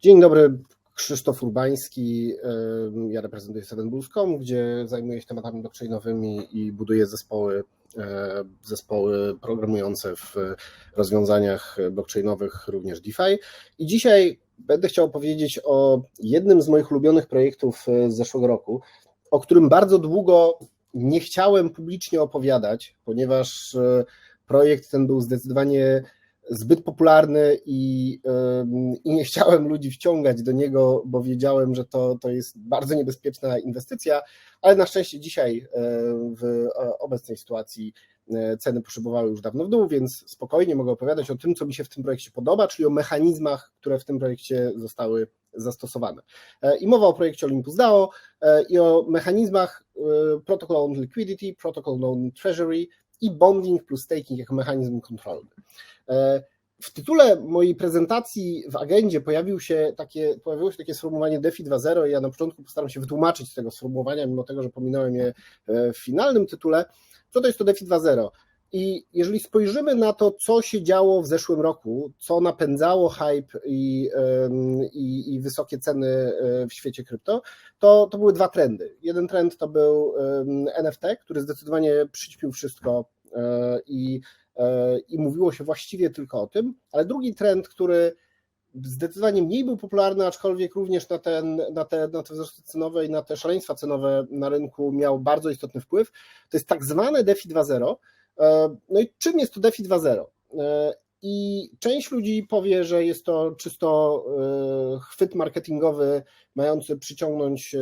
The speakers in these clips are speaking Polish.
Dzień dobry, Krzysztof Urbański. Ja reprezentuję Sevenbulls.com, gdzie zajmuję się tematami blockchainowymi i buduję zespoły, e, zespoły programujące w rozwiązaniach blockchainowych, również DeFi. I dzisiaj będę chciał powiedzieć o jednym z moich ulubionych projektów z zeszłego roku, o którym bardzo długo nie chciałem publicznie opowiadać, ponieważ e, projekt ten był zdecydowanie zbyt popularny i, i nie chciałem ludzi wciągać do niego, bo wiedziałem, że to, to jest bardzo niebezpieczna inwestycja, ale na szczęście dzisiaj e, w obecnej sytuacji e, ceny poszybowały już dawno w dół, więc spokojnie mogę opowiadać o tym, co mi się w tym projekcie podoba, czyli o mechanizmach, które w tym projekcie zostały zastosowane. E, I mowa o projekcie Olympus DAO i o mechanizmach Protocol on Liquidity, Protocol on Treasury i bonding plus staking jako mechanizm kontrolny. E, w tytule mojej prezentacji w agendzie pojawił się takie, pojawiło się takie sformułowanie DeFi 2.0 i ja na początku postaram się wytłumaczyć tego sformułowania, mimo tego, że pominąłem je e, w finalnym tytule. Co to jest to DeFi 2.0? I jeżeli spojrzymy na to, co się działo w zeszłym roku, co napędzało hype i, i, i, wysokie ceny e, w świecie krypto, to, to były dwa trendy. Jeden trend to był NFT, który zdecydowanie przyćpił wszystko i i mówiło się właściwie tylko o tym, ale drugi trend, który zdecydowanie mniej był popularny, aczkolwiek również na, ten, na, te, na te wzrosty cenowe i na te szaleństwa cenowe na rynku miał bardzo istotny wpływ, to jest tak zwane DeFi 2.0. E, no i czym jest to DeFi 2.0? E, I część ludzi powie, że jest to czysto e, chwyt marketingowy, mający przyciągnąć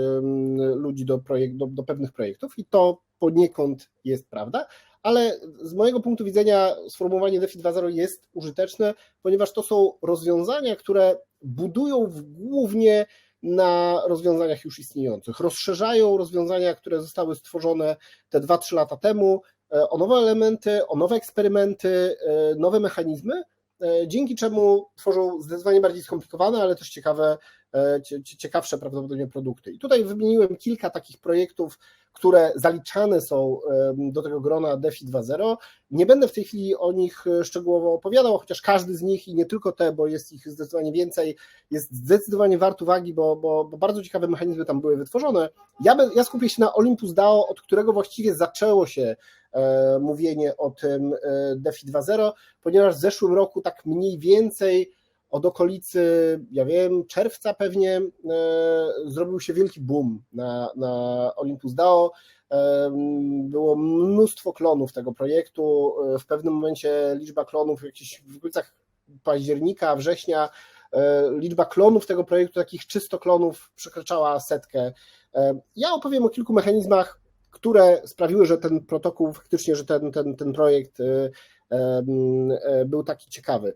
ludzi do, projekt, do, do pewnych projektów, i to poniekąd jest prawda, ale z mojego punktu widzenia sformułowanie DeFi 2.0 jest użyteczne, ponieważ to są rozwiązania, które budują głównie na rozwiązaniach już istniejących. Rozszerzają rozwiązania, które zostały stworzone te 2-3 lata temu o nowe elementy, o nowe eksperymenty, e, nowe mechanizmy, e, dzięki czemu tworzą zdecydowanie bardziej skomplikowane, ale też ciekawe, ciekawsze prawdopodobnie produkty. I tutaj wymieniłem kilka takich projektów, które zaliczane są do tego grona DeFi 2.0. Nie będę w tej chwili o nich e, szczegółowo opowiadał, chociaż każdy z nich i nie tylko te, bo jest ich zdecydowanie więcej, jest zdecydowanie wart uwagi, bo, bo, bo bardzo ciekawe mechanizmy tam były wytworzone. Ja, ja skupię się na Olympus DAO, od którego właściwie zaczęło się e, mówienie o tym e, DeFi 2.0, ponieważ w zeszłym roku tak mniej więcej od okolicy, ja wiem, czerwca pewnie e, zrobił się wielki boom na, na Olympus DAO. E, było mnóstwo klonów tego projektu. E, w pewnym momencie liczba klonów, jakieś w okolicach października, września, liczba klonów tego projektu, takich czysto klonów, przekraczała setkę. Ja opowiem o kilku mechanizmach, które sprawiły, że ten protokół, faktycznie, że ten, ten, ten projekt był taki ciekawy.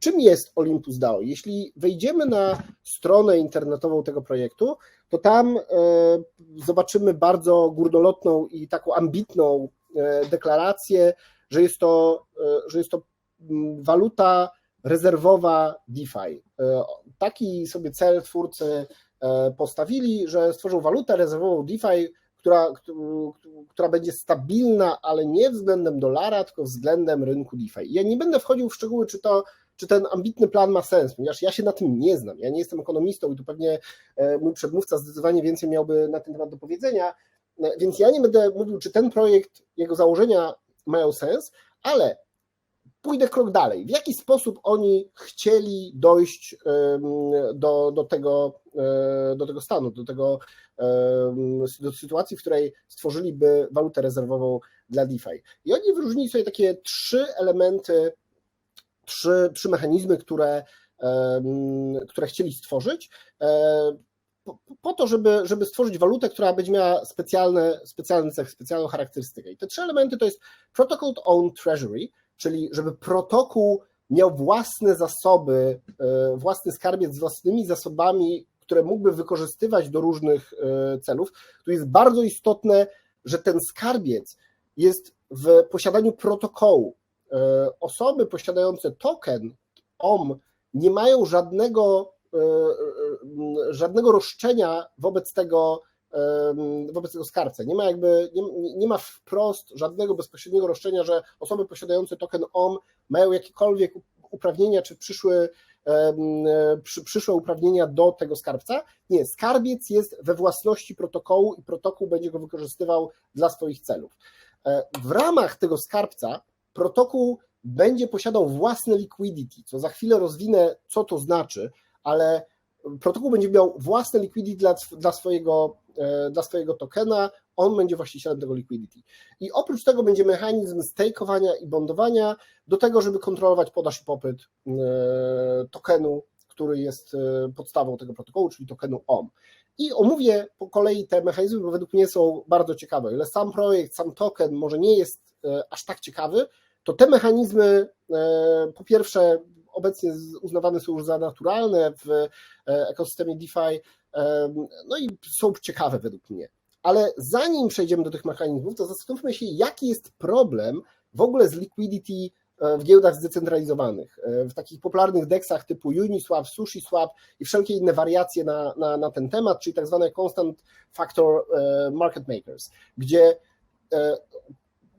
Czym jest Olympus DAO? Jeśli wejdziemy na stronę internetową tego projektu, to tam e, zobaczymy bardzo górnolotną i taką ambitną e, deklarację, że jest to, e, że jest to mm, waluta rezerwowa DeFi. Taki sobie cel twórcy postawili, że stworzą walutę rezerwową DeFi, która, która będzie stabilna, ale nie względem dolara, tylko względem rynku DeFi. Ja nie będę wchodził w szczegóły, czy to czy ten ambitny plan ma sens, ponieważ ja się na tym nie znam. Ja nie jestem ekonomistą i tu pewnie e, mój przedmówca zdecydowanie więcej miałby na ten temat do powiedzenia, e, więc ja nie będę mówił, czy ten projekt, jego założenia mają sens, ale pójdę krok dalej. W jaki sposób oni chcieli dojść do, do, tego, e, do tego stanu, do, tego, do sytuacji, w której stworzyliby walutę rezerwową dla DeFi. I oni wyróżnili sobie takie trzy elementy trzy, trzy mechanizmy, które, które chcieli stworzyć e, po to, żeby, żeby stworzyć walutę, która będzie miała specjalne, specjalny cech, specjalną charakterystykę. I te trzy elementy to jest Protocol Own Treasury, czyli żeby protokół miał własne zasoby, e, własny skarbiec z własnymi zasobami, które mógłby wykorzystywać do różnych e, celów. Tu jest bardzo istotne, że ten skarbiec jest w posiadaniu protokołu, osoby posiadające token OM nie mają żadnego, e, e, żadnego roszczenia wobec tego, wobec tego skarbca. Nie ma jakby, nie, nie ma wprost żadnego bezpośredniego roszczenia, że osoby posiadające token OM mają jakiekolwiek uprawnienia czy przyszły przy, przyszłe uprawnienia do tego skarbca. Nie, skarbiec jest we własności protokołu i protokół będzie go wykorzystywał dla swoich celów. W ramach tego skarbca protokół będzie posiadał własne liquidity, co za chwilę rozwinę, co to znaczy, ale protokół będzie miał własne liquidity dla, dla, swojego, e, dla swojego tokena, on będzie właścicielem tego liquidity. I oprócz tego będzie mechanizm stakeowania i bondowania do tego, żeby kontrolować podaż i popyt e, tokenu, który jest e, podstawą tego protokołu, czyli tokenu OM. I omówię po kolei te mechanizmy, bo według mnie są bardzo ciekawe. Ile sam projekt, sam token może nie jest aż tak ciekawy, to te mechanizmy po pierwsze obecnie uznawane są już za naturalne w e, ekosystemie DeFi, e, no i są ciekawe według mnie. Ale zanim przejdziemy do tych mechanizmów, to zastanówmy się, jaki jest problem w ogóle z liquidity e, w giełdach zdecentralizowanych, w takich popularnych deksach typu Uniswap, SushiSwap i wszelkie inne wariacje na, na, na ten temat, czyli tak zwane constant factor market makers, gdzie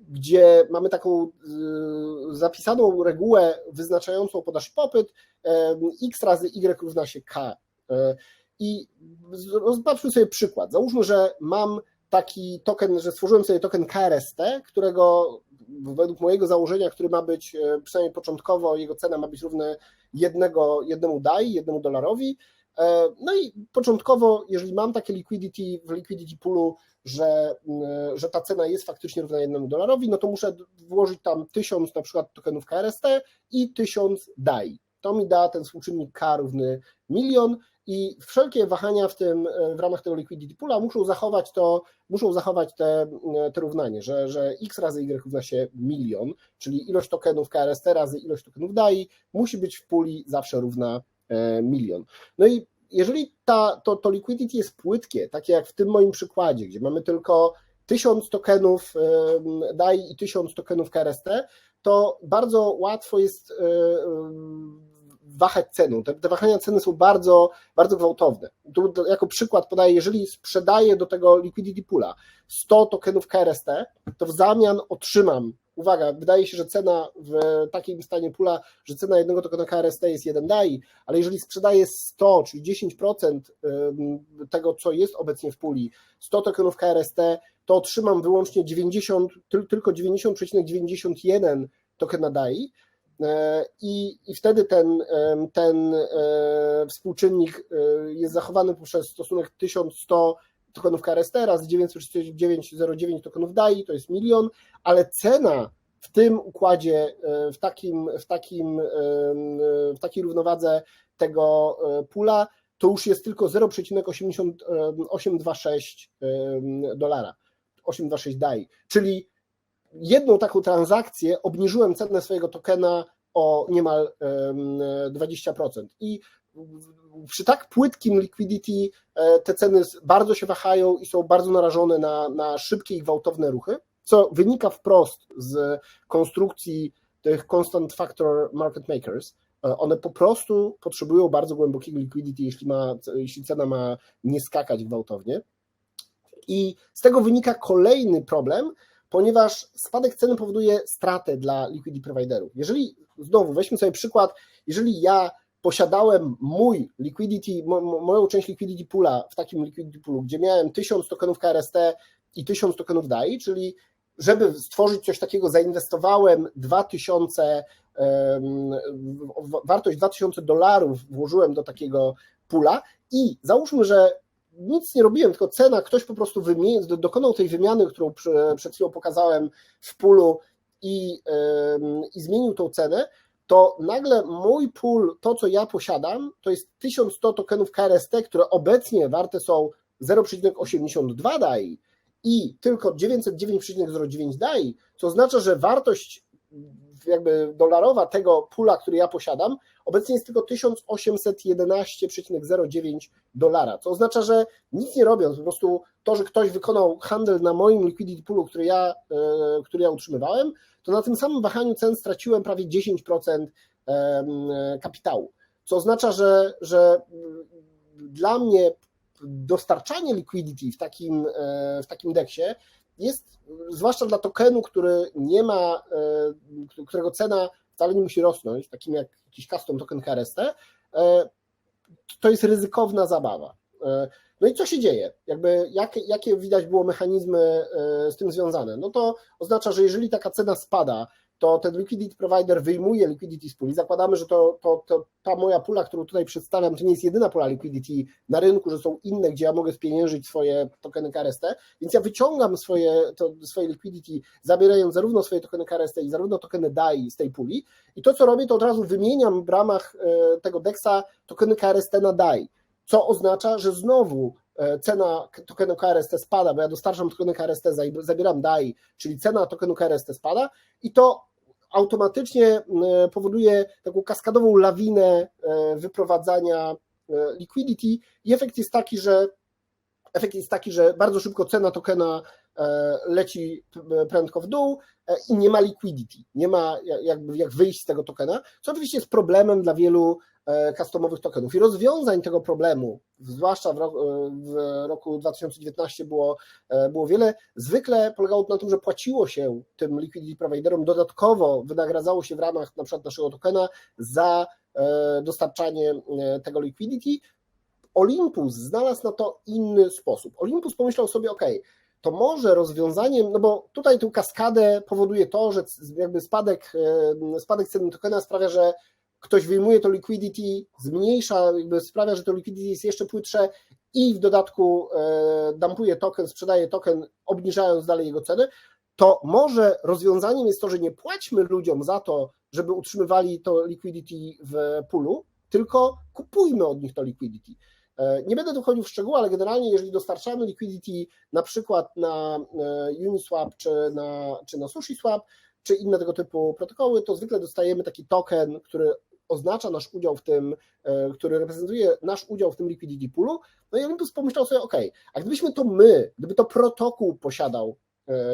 gdzie mamy taką y, zapisaną regułę wyznaczającą podaż i popyt, x razy y równa się k. E, I zobaczmy sobie przykład. Załóżmy, że mam taki token, że stworzyłem sobie token KRST, którego według mojego założenia, który ma być przynajmniej początkowo, jego cena ma być równa jednego, jednemu DAI, jednemu dolarowi. No i początkowo, jeżeli mam takie liquidity w liquidity poolu, że, mm, że ta cena jest faktycznie równa jednemu dolarowi, no to muszę włożyć tam tysiąc na przykład tokenów KRST i tysiąc DAI. To mi da ten współczynnik K równy milion i wszelkie wahania w tym, e, w ramach tego liquidity poola muszą zachować to, muszą zachować te, e, te równanie, że, że x razy y równa się milion, czyli ilość tokenów KRST razy ilość tokenów DAI musi być w puli zawsze równa e, milion. No i jeżeli ta, to, to liquidity jest płytkie, takie jak w tym moim przykładzie, gdzie mamy tylko 1000 tokenów DAI i 1000 tokenów KRST, to bardzo łatwo jest wahać ceną. Te, te, wahania ceny są bardzo, bardzo gwałtowne. Tu jako przykład podaję, jeżeli sprzedaję do tego liquidity poola 100 tokenów KRST, to w zamian otrzymam, uwaga, wydaje się, że cena w takim stanie pula, że cena jednego tokena KRST jest 1 DAI, ale jeżeli sprzedaję 100, czyli 10% tego, co jest obecnie w puli, 100 tokenów KRST, to otrzymam wyłącznie 90, tylko 90,91 tokena DAI, E, I, I wtedy ten, ten e, współczynnik e, jest zachowany poprzez stosunek 1100 tokenów KRST raz 939,09 tokenów DAI, to jest milion, ale cena w tym układzie, w, takim, w, takim, w takiej równowadze tego pula, to już jest tylko 0,826 dolara, 826 DAI, czyli jedną taką transakcję obniżyłem cenę swojego tokena o niemal 20%. I przy tak płytkim liquidity e, te ceny bardzo się wahają i są bardzo narażone na, na szybkie i gwałtowne ruchy, co wynika wprost z konstrukcji tych constant factor market makers. E, one po prostu potrzebują bardzo głębokiego liquidity, jeśli, ma, jeśli cena ma nie skakać gwałtownie. I z tego wynika kolejny problem, ponieważ spadek ceny powoduje stratę dla liquidity providerów. Jeżeli, znowu weźmy sobie przykład, jeżeli ja posiadałem mój liquidity, moją część liquidity poola w takim liquidity poolu, gdzie miałem 1000 tokenów KRST i 1000 tokenów DAI, czyli żeby stworzyć coś takiego, zainwestowałem 2000, wartość 2000 dolarów włożyłem do takiego pula i załóżmy, że nic nie robiłem, tylko cena, ktoś po prostu dokonał tej wymiany, którą przed chwilą pokazałem w pulu i, i zmienił tą cenę, to nagle mój pool, to co ja posiadam, to jest 1100 tokenów KRST, które obecnie warte są 0,82 DAI i tylko 909,09 DAI, co oznacza, że wartość jakby dolarowa tego pula, który ja posiadam, obecnie jest tylko 1811,09 dolara, co oznacza, że nic nie robiąc, po prostu to, że ktoś wykonał handel na moim liquidity poolu, który ja, e, który ja utrzymywałem, to na tym samym wahaniu cen straciłem prawie 10% kapitału, co oznacza, że, że dla mnie dostarczanie liquidity w takim, e, w takim deksie jest, zwłaszcza dla tokenu, który nie ma, e, którego cena wcale nie musi rosnąć, takim jak jakiś custom token KRST, to jest ryzykowna zabawa. No i co się dzieje? Jakby jakie, jakie widać było mechanizmy z tym związane? No to oznacza, że jeżeli taka cena spada, to ten liquidity provider wyjmuje liquidity z puli. Zakładamy, że to, to, to, ta moja pula, którą tutaj przedstawiam, to nie jest jedyna pula liquidity na rynku, że są inne, gdzie ja mogę spieniężyć swoje tokeny KRST, więc ja wyciągam swoje, to, swoje liquidity, zabierając zarówno swoje tokeny KRST i zarówno tokeny DAI z tej puli i to, co robię, to od razu wymieniam w ramach e, tego DEXa tokeny KRST na DAI, co oznacza, że znowu e, cena tokenu KRST spada, bo ja dostarczam tokeny KRST, zabieram DAI, czyli cena tokenu KRST spada i to automatycznie powoduje taką kaskadową lawinę e, wyprowadzania e, liquidity. I efekt jest taki, że efekt jest taki, że bardzo szybko cena tokena e, leci prędko w dół i nie ma liquidity, nie ma jakby jak wyjść z tego tokena, co oczywiście jest problemem dla wielu E, customowych tokenów. I rozwiązań tego problemu, zwłaszcza w roku, e, w roku 2019 było, e, było wiele, zwykle polegało to na tym, że płaciło się tym liquidity providerom, dodatkowo wynagradzało się w ramach na przykład naszego tokena za dostarczanie tego liquidity. Olympus znalazł na to inny sposób. Olympus pomyślał sobie, ok, to może rozwiązaniem, no bo tutaj tę kaskadę powoduje to, że jakby spadek, spadek ceny tokena sprawia, że ktoś wyjmuje to liquidity, zmniejsza, jakby sprawia, że to liquidity jest jeszcze płytsze i w dodatku e, dumpuje token, sprzedaje token, obniżając dalej jego cenę, to może rozwiązaniem jest to, że nie płaćmy ludziom za to, żeby utrzymywali to liquidity w pulu, tylko kupujmy od nich to liquidity. E, nie będę tu wchodził w szczegóły, ale generalnie jeżeli dostarczamy liquidity na przykład na e, Uniswap czy na, czy na SushiSwap, czy inne tego typu protokoły, to zwykle dostajemy taki token, który oznacza nasz udział w tym, e, który reprezentuje nasz udział w tym liquidity poolu, no i Olympus pomyślał sobie, ok, a gdybyśmy to my, gdyby to protokół posiadał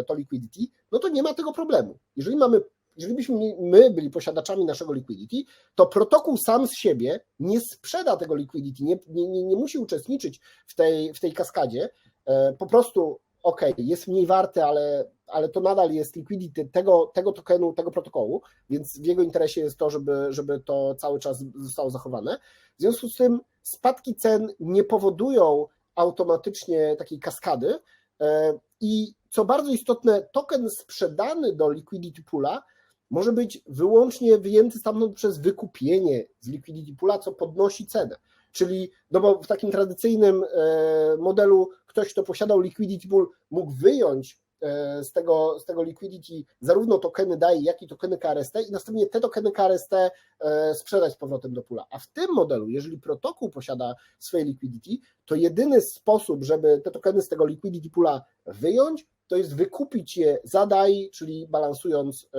to liquidity, no to nie ma tego problemu. Jeżeli mamy jeżeli byśmy my byli posiadaczami naszego liquidity, to protokół sam z siebie nie sprzeda tego liquidity, nie, nie, nie musi uczestniczyć w tej, w tej kaskadzie. E, po prostu, ok, jest mniej warte, ale ale to nadal jest liquidity tego, tego tokenu, tego protokołu, więc w jego interesie jest to, żeby, żeby to cały czas zostało zachowane. W związku z tym spadki cen nie powodują automatycznie takiej kaskady e, i co bardzo istotne, token sprzedany do liquidity poola może być wyłącznie wyjęty stamtąd przez wykupienie z liquidity poola, co podnosi cenę. Czyli no bo w takim tradycyjnym e, modelu ktoś, kto posiadał liquidity pool, mógł wyjąć E, z tego, z tego liquidity zarówno tokeny DAI, jak i tokeny KRST i następnie te tokeny KRST e, sprzedać z powrotem do pula. A w tym modelu, jeżeli protokół posiada swoje liquidity, to jedyny sposób, żeby te tokeny z tego liquidity pula wyjąć, to jest wykupić je za DAI, czyli balansując,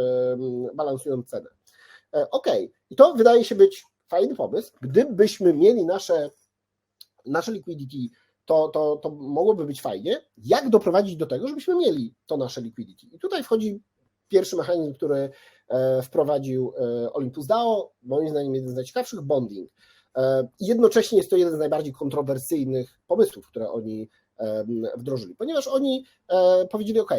balansując cenę. E, ok, i to wydaje się być fajny pomysł. Gdybyśmy mieli nasze, nasze liquidity to, to, to mogłoby być fajnie. Jak doprowadzić do tego, żebyśmy mieli to nasze liquidity? I tutaj wchodzi pierwszy mechanizm, który e, wprowadził e, Olympus DAO, moim zdaniem jeden z najciekawszych, bonding. Jednocześnie jest to jeden z najbardziej kontrowersyjnych pomysłów, które oni wdrożyli, ponieważ oni powiedzieli: OK,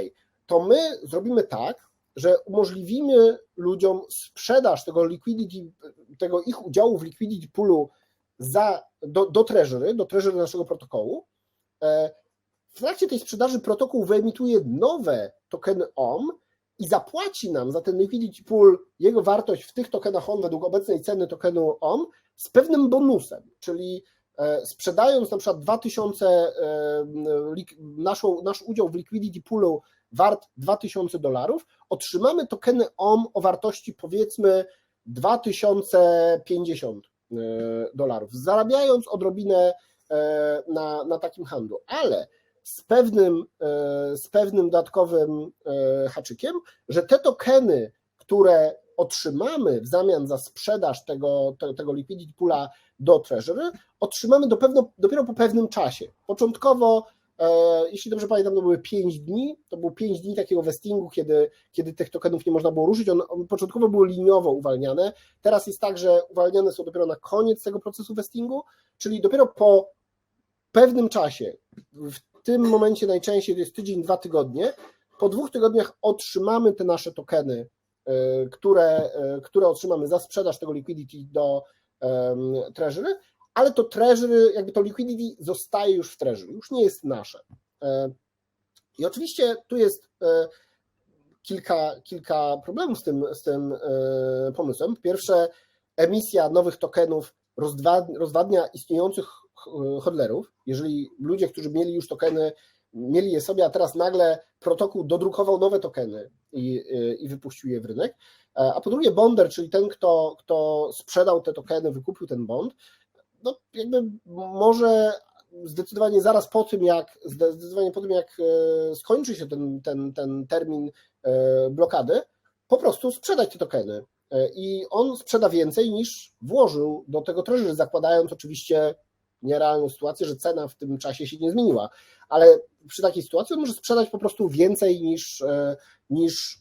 to my zrobimy tak, że umożliwimy ludziom sprzedaż tego liquidity, tego ich udziału w liquidity poolu za, do, do treasury, do treasury naszego protokołu. E, w trakcie tej sprzedaży protokół wyemituje nowe tokeny OM i zapłaci nam za ten liquidity pool jego wartość w tych tokenach OM według obecnej ceny tokenu OM z pewnym bonusem, czyli e, sprzedając na przykład 2000 e, naszą, nasz udział w liquidity poolu wart 2000 dolarów, otrzymamy tokeny OM o wartości powiedzmy 2050 E, dolarów, zarabiając odrobinę e, na, na takim handlu, ale z pewnym, e, z pewnym dodatkowym haczykiem, że te tokeny, które otrzymamy w zamian za sprzedaż tego, tego liquidity poola do treasury, otrzymamy do pewno, dopiero po pewnym czasie. Początkowo E, jeśli dobrze pamiętam, to były 5 dni, to było 5 dni takiego vestingu, kiedy, kiedy tych tokenów nie można było ruszyć. One, one początkowo były liniowo uwalniane, teraz jest tak, że uwalniane są dopiero na koniec tego procesu vestingu, czyli dopiero po pewnym czasie, w tym momencie najczęściej to jest tydzień, dwa tygodnie, po dwóch tygodniach otrzymamy te nasze tokeny, które, e, które otrzymamy za sprzedaż tego liquidity do, treasury, ale to treasury, jakby to liquidity zostaje już w treasury, już nie jest nasze. I oczywiście tu jest kilka, kilka problemów z tym, z tym pomysłem. Po pierwsze, emisja nowych tokenów rozwadnia istniejących hodlerów. Jeżeli ludzie, którzy mieli już tokeny, mieli je sobie, a teraz nagle protokół dodrukował nowe tokeny i, i wypuścił je w rynek. A po drugie, bonder, czyli ten, kto, kto sprzedał te tokeny, wykupił ten bond, no jakby może zdecydowanie zaraz po tym, jak zdecydowanie po tym, jak e, skończy się ten, ten, ten termin e, blokady, po prostu sprzedać te tokeny. E, I on sprzeda więcej niż włożył do tego treasury, zakładając oczywiście nierealną sytuację, że cena w tym czasie się nie zmieniła. Ale przy takiej sytuacji on może sprzedać po prostu więcej niż, e, niż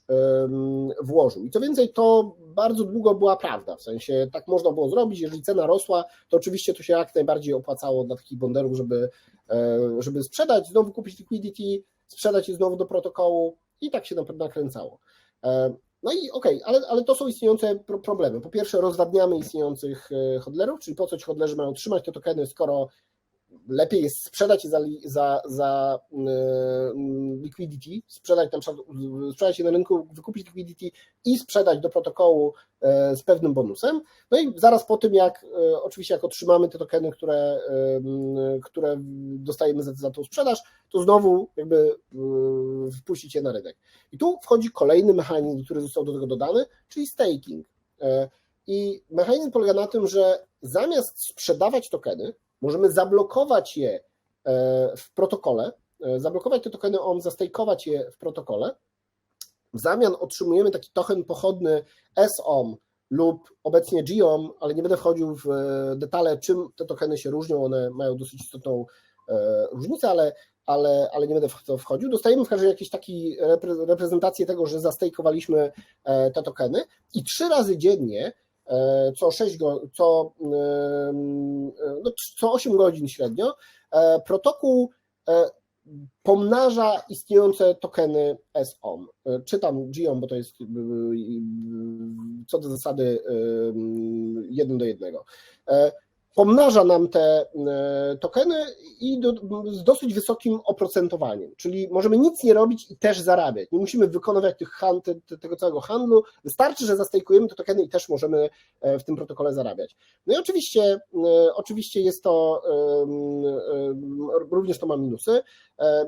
włożył. I co więcej, to bardzo długo była prawda, w sensie tak można było zrobić, jeżeli cena rosła, to oczywiście to się jak najbardziej opłacało dla takich bonderów, żeby, e, żeby sprzedać, znowu kupić liquidity, sprzedać je znowu do protokołu i tak się nakręcało. E, no i okej, okay, ale, ale to są istniejące problemy. Po pierwsze, rozwadniamy istniejących hodlerów, czyli po co ci hodlerzy mają trzymać te tokeny, skoro lepiej jest sprzedać je za, za, za mm, liquidity, sprzedać tam, sprzedać je na rynku, wykupić liquidity i sprzedać do protokołu e, z pewnym bonusem. No i zaraz po tym, jak e, oczywiście jak otrzymamy te tokeny, które, które dostajemy za, za tą sprzedaż, to znowu jakby e, wpuścić je na rynek. I tu wchodzi kolejny mechanizm, który został do tego dodany, czyli staking. I mechanizm polega na tym, że zamiast sprzedawać tokeny, Możemy zablokować je e, w protokole, e, zablokować te tokeny OM, zastejkować je w protokole. W zamian otrzymujemy taki token pochodny SOM lub obecnie GOM, ale nie będę wchodził w e, detale, czym te tokeny się różnią. One mają dosyć istotną różnicę, ale, ale, ale nie będę w to wchodził. Dostajemy w każdym razie jakieś taki reprezentację tego, że zastejkowaliśmy te tokeny i trzy razy dziennie co 6 go, co, e, no, co 8 godzin średnio, e, protokół pomnaża istniejące tokeny SOM. Czytam GIOM, bo to jest co do zasady jeden do jednego pomnaża nam te e, tokeny i do, z dosyć wysokim oprocentowaniem, czyli możemy nic nie robić i też zarabiać. Nie musimy wykonywać tych hand, tego całego handlu, wystarczy, że zastejkujemy te tokeny i też możemy e, w tym protokole zarabiać. No i oczywiście, e, oczywiście jest to, również to ma minusy,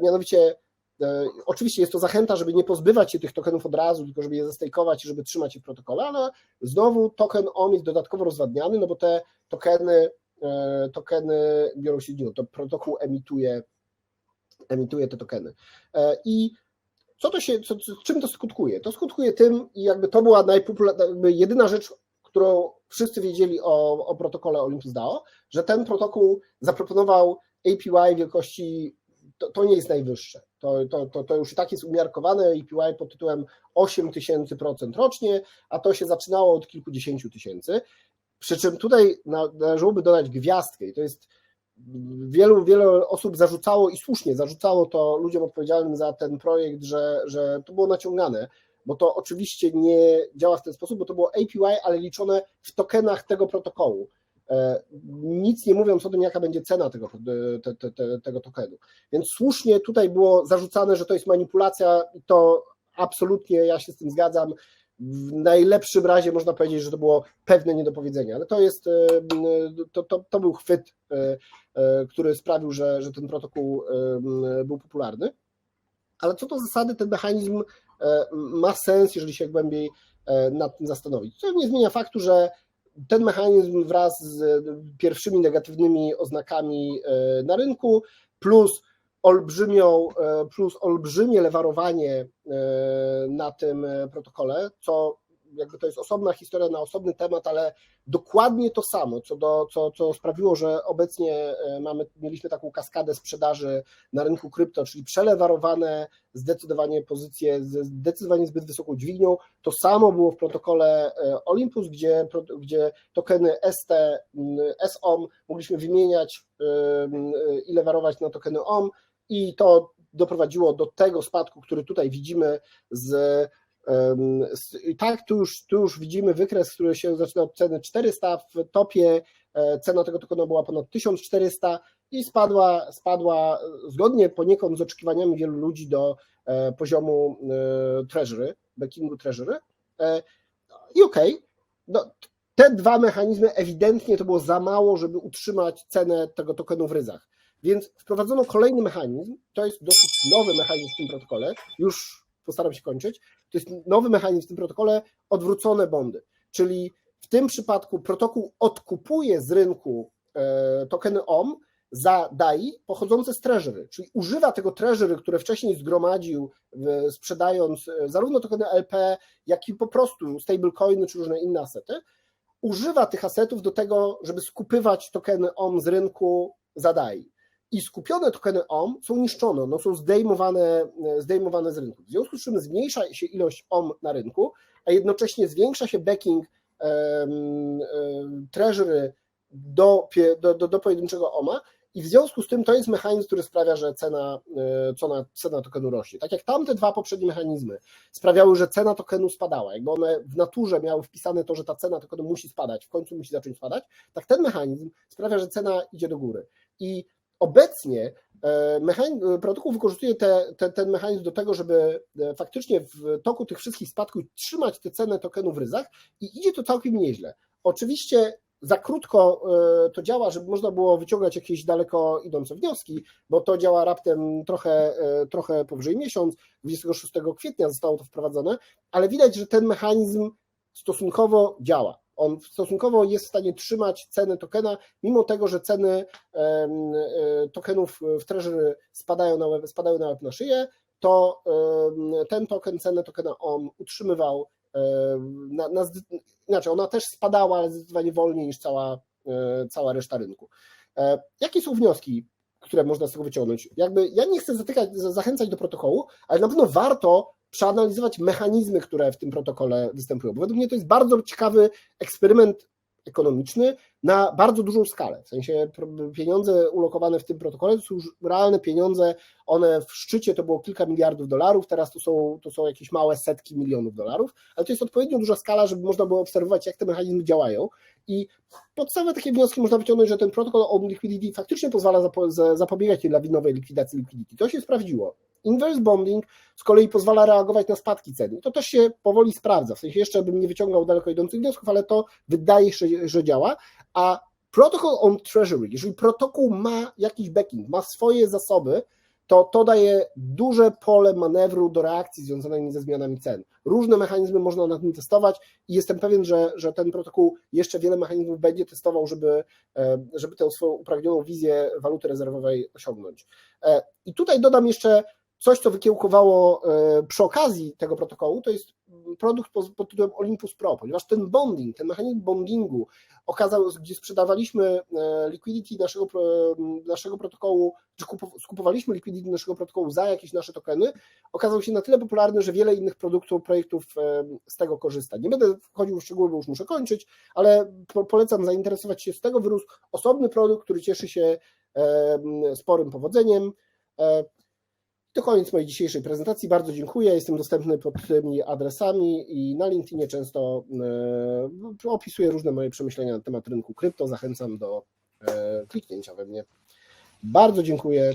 mianowicie Oczywiście jest to zachęta, żeby nie pozbywać się tych tokenów od razu, tylko żeby je zastejkować i żeby trzymać je w protokole, ale znowu token OM jest dodatkowo rozwadniany, no bo te tokeny, e, tokeny biorą się z To protokół emituje, emituje te tokeny. E, I co to się, co, czym to skutkuje? To skutkuje tym, i jakby to była najpopularniejsza, jedyna rzecz, którą wszyscy wiedzieli o, o protokole Olympus DAO, że ten protokół zaproponował APY wielkości to, to nie jest najwyższe. To, to, to, to już i tak jest umiarkowane APY pod tytułem 8 tysięcy procent rocznie, a to się zaczynało od kilkudziesięciu tysięcy. Przy czym tutaj należałoby dodać gwiazdkę i to jest wielu, wielu osób zarzucało i słusznie zarzucało to ludziom odpowiedzialnym za ten projekt, że, że to było naciągane, bo to oczywiście nie działa w ten sposób, bo to było APY, ale liczone w tokenach tego protokołu. E, nic nie mówiąc o tym, jaka będzie cena tego, te, te, te, tego tokenu. Więc słusznie tutaj było zarzucane, że to jest manipulacja i to absolutnie ja się z tym zgadzam. W najlepszym razie można powiedzieć, że to było pewne niedopowiedzenie, ale to jest, e, to, to, to był chwyt, e, który sprawił, że, że ten protokół był popularny. Ale co do zasady, ten mechanizm ma sens, jeżeli się głębiej nad tym zastanowić. To nie zmienia faktu, że ten mechanizm wraz z pierwszymi negatywnymi oznakami e, na rynku, plus olbrzymią, e, plus olbrzymie lewarowanie e, na tym protokole, co jakby to jest osobna historia na osobny temat, ale dokładnie to samo, co, do, co, co sprawiło, że obecnie e, mamy, mieliśmy taką kaskadę sprzedaży na rynku krypto, czyli przelewarowane zdecydowanie pozycje z zdecydowanie zbyt wysoką dźwignią. To samo było w protokole e, Olympus, gdzie, gdzie tokeny ST, SOM mogliśmy wymieniać e, i lewarować na tokeny OM i to doprowadziło do tego spadku, który tutaj widzimy z tak, tu już, tu już widzimy wykres, który się zaczyna od ceny 400, w topie e, cena tego tokenu była ponad 1400 i spadła, spadła zgodnie poniekąd z oczekiwaniami wielu ludzi do e, poziomu e, treasury, backingu treasury. I okej, no, te dwa mechanizmy ewidentnie to było za mało, żeby utrzymać cenę tego tokenu w ryzach. Więc wprowadzono kolejny mechanizm, to jest dosyć nowy mechanizm w tym protokole, już postaram się kończyć, to jest nowy mechanizm w tym protokole, odwrócone bondy, czyli w tym przypadku protokół odkupuje z rynku e, tokeny OM za DAI pochodzące z treasury, czyli używa tego treasury, które wcześniej zgromadził, sprzedając e, zarówno tokeny LP, jak i po prostu stablecoiny czy różne inne asety, używa tych asetów do tego, żeby skupywać tokeny OM z rynku za DAI. I skupione tokeny OM są niszczone, one są zdejmowane, zdejmowane z rynku. W związku z czym zmniejsza się ilość OM na rynku, a jednocześnie zwiększa się backing em, treasury do, do, do, do pojedynczego OMA i w związku z tym to jest mechanizm, który sprawia, że cena, e, cena, cena tokenu rośnie. Tak jak tamte dwa poprzednie mechanizmy sprawiały, że cena tokenu spadała, jakby one w naturze miały wpisane to, że ta cena tokenu musi spadać, w końcu musi zacząć spadać, tak ten mechanizm sprawia, że cena idzie do góry. I obecnie e, mechanizm, protokół wykorzystuje te, te, ten mechanizm do tego, żeby e, faktycznie w toku tych wszystkich spadków trzymać tę cenę tokenu w ryzach i idzie to całkiem nieźle. Oczywiście za krótko e, to działa, żeby można było wyciągać jakieś daleko idące wnioski, bo to działa raptem trochę, e, trochę powyżej miesiąc, 26 kwietnia zostało to wprowadzone, ale widać, że ten mechanizm stosunkowo działa. On stosunkowo jest w stanie trzymać cenę tokena, mimo tego, że ceny e, tokenów w treasury spadają na spadają na, szyję, to ten token, cenę tokena on utrzymywał na, na, inaczej, ona też spadała, ale zdecydowanie wolniej niż cała, e, cała reszta rynku. E, Jakie są wnioski, które można z tego wyciągnąć? Jakby ja nie chcę zatykać, za- zachęcać do protokołu, ale na pewno warto przeanalizować mechanizmy, które w tym protokole występują, bo według mnie to jest bardzo ciekawy eksperyment ekonomiczny na bardzo dużą skalę. W sensie pieniądze ulokowane w tym protokole to są już realne pieniądze, one w szczycie to było kilka miliardów dolarów, teraz to są, to są jakieś małe setki milionów dolarów, ale to jest odpowiednio duża skala, żeby można było obserwować, jak te mechanizmy działają. I podstawowe takie wnioski można wyciągnąć, że ten protokol Open Liquidity faktycznie pozwala zapo- za- zapobiegać lawinowej likwidacji liquidity. To się sprawdziło. Inverse bonding z kolei pozwala reagować na spadki cen. To też się powoli sprawdza. W sensie jeszcze bym nie wyciągał daleko idących wniosków, ale to wydaje się, że działa. A protocol on treasury, jeżeli protokół ma jakiś backing, ma swoje zasoby, to to daje duże pole manewru do reakcji związanymi ze zmianami cen. Różne mechanizmy można nad nim testować i jestem pewien, że, że ten protokół jeszcze wiele mechanizmów będzie testował, żeby, e, żeby tę swoją upragnioną wizję waluty rezerwowej osiągnąć. E, I tutaj dodam jeszcze coś, co wykiełkowało e, przy okazji tego protokołu, to jest produkt pod, tytułem Olympus Pro, ponieważ ten bonding, ten mechanizm bondingu okazał, gdzie sprzedawaliśmy e, liquidity naszego, pro- naszego protokołu, czy skupowaliśmy liquidity naszego protokołu za jakieś nasze tokeny, okazał się na tyle popularny, że wiele innych produktów, projektów e, z tego korzysta. Nie będę wchodził w szczegóły, bo już muszę kończyć, ale po- polecam zainteresować się z tego wyrósł osobny produkt, który cieszy się e, sporym powodzeniem. To koniec mojej dzisiejszej prezentacji. Bardzo dziękuję. Jestem dostępny pod tymi adresami i na LinkedInie często e, opisuję różne moje przemyślenia na temat rynku krypto. Zachęcam do e, kliknięcia we mnie. Bardzo dziękuję.